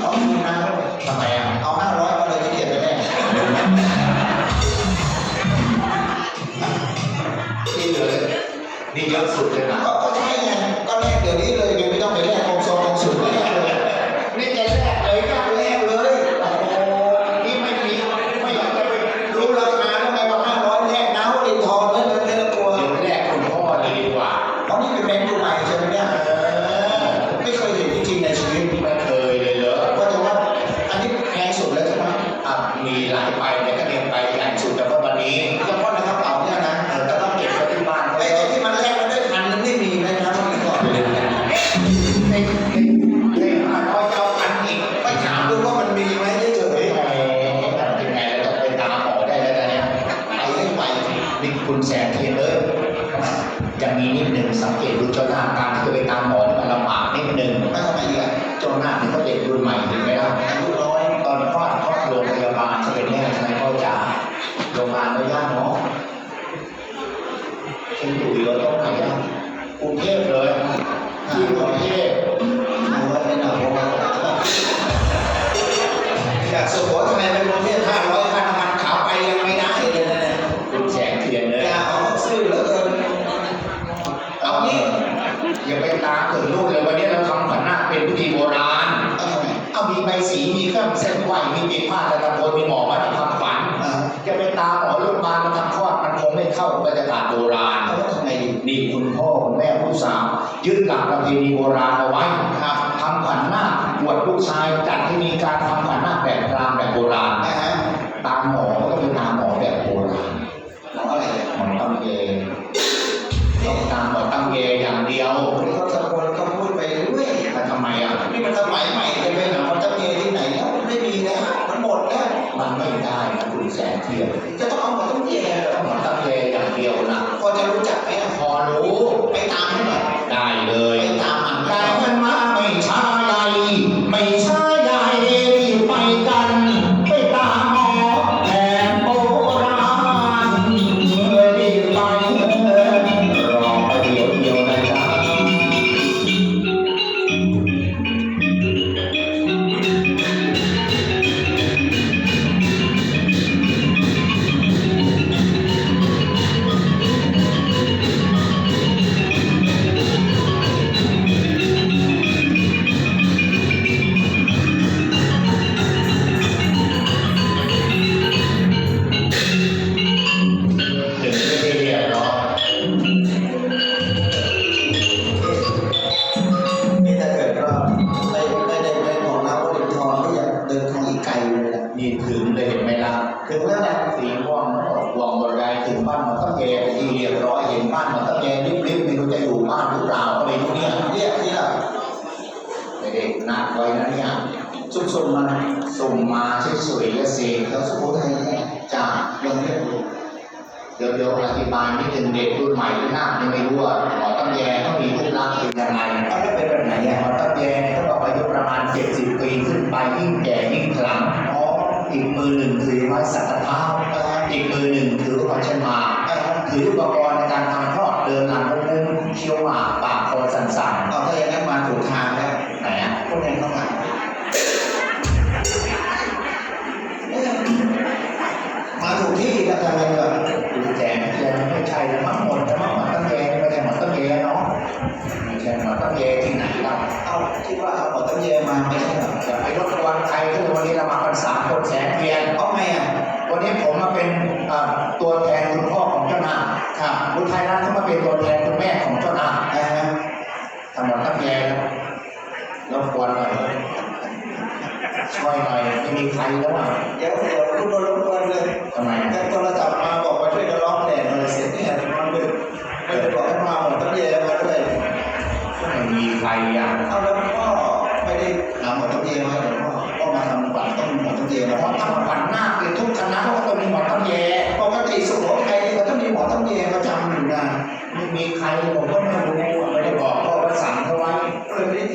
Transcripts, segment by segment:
เอาเงินมาแล้วทำไมอะ เอาห้าร้อยก็เลยไม่เกียจไปแลกที่เหลือนี่เยอะสุดเลยนะก็ก็ใช่ไงก็แลกเดี๋ยวนี้ ยึดหลักประเพณีโบราณเอาไว้ครับทำขวัญนาคบวชลูกชายจัดให้มีการทำขวัญนาคแบบพราหมณ์แบบโบราณนะฮะตามหมอก็ต้องไปตามหมอแบบโบราณหมออะไรเนี่ยหมอตั้งเยต้องตามหมอตั้งเยอย่างเดียวเขาตะโกนเขาพูดไปเรื่อยแต่ทำไมอะนี่มันสมัยใหม่จะไปหาคอนเทนเนอร์ที่ไหนแล้วมันไม่มีแล้วมันหมดแล้วมันไม่ได้นะคุณแสงเทียนจะต้อง เดินทางอีกไกลเลยนะนี่ถึงเลยเห็นไหมล่ะถึงแล้วนะสีม่วงวงบรายถึงบ้านมันต้องแย่ไปที่เรียบร้อยเห็นบ้านมันต้องแย่ริบๆไม่รู้จะอยู่บ้านหรือเปล่าก็ไม่รู้เนี่ยเรียกที่ละไม่ได้นัดไว้นะเนี่ยสุ่มๆมาส่งมาสวยๆก็สิแล้วสุโขทัยเนี่ยจ้าลองเรียกดูเดี๋ยวเดี๋ยวอธิบายนิดนึงเด็กรุ่นใหม่หรือหน้ายังไม่รู้ว่าหมอตั้งแยเขามีรูปร่างเป็นยังไงเอาแล้วเป็นแบบไหนหมอะอตั้งแยเขา มาณ 70 ปีขึ้นไปยิ่งแก่ยิ่งขลังอ๋ออีกมือหนึ่งถือไม้สัตว์เท้าอีกมือหนึ่งถือวัชมาถืออุปกรณ์ในการทำคลอดเดินหลังเดินเคี้ยวหมากปากคอสั่น เรามากันสามคนแสนเพียนเอาไงอะวันนี้ผมมาเป็นตัวแทนคุณพ่อของเจ้านาคครับคุณไทยรัฐเขามาเป็นตัวแทนคุณแม่ของเจ้านาคอ่าฮะทำหมดทั้งแยรบกวนหน่อยช่วยหน่อยไม่มีใครแล้วอะ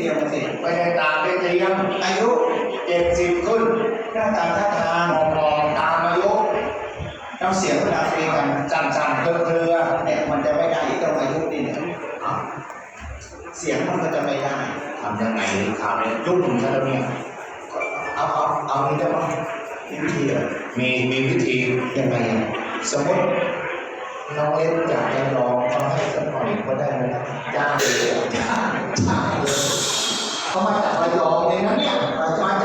รียมสิไม่ได้ตามไปเตรียมอายุเจ็ดสิบขึ้นหน้าตาท่าทางมองตามอายุน้ำเสียงเวลาคุยกันสั่นๆเกลือเนี่ยมันจะไม่ได้ตรงอายุนี่เนี่ยเสียงมันก็จะไม่ได้ทำยังไงคราวนี้ยุ่งซะแล้วเนี่ยเอาเอาเอานี่ได้ไหวิธีมีมีวิธียังไงสมมติน้องเล่นอยากจะลองฟัให้สักหน่อยก็ได้นะจ้าเลยจ้าจ้าเลย เขามาจากระยองเลยนะเนี่ยมาจา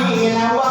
Mahila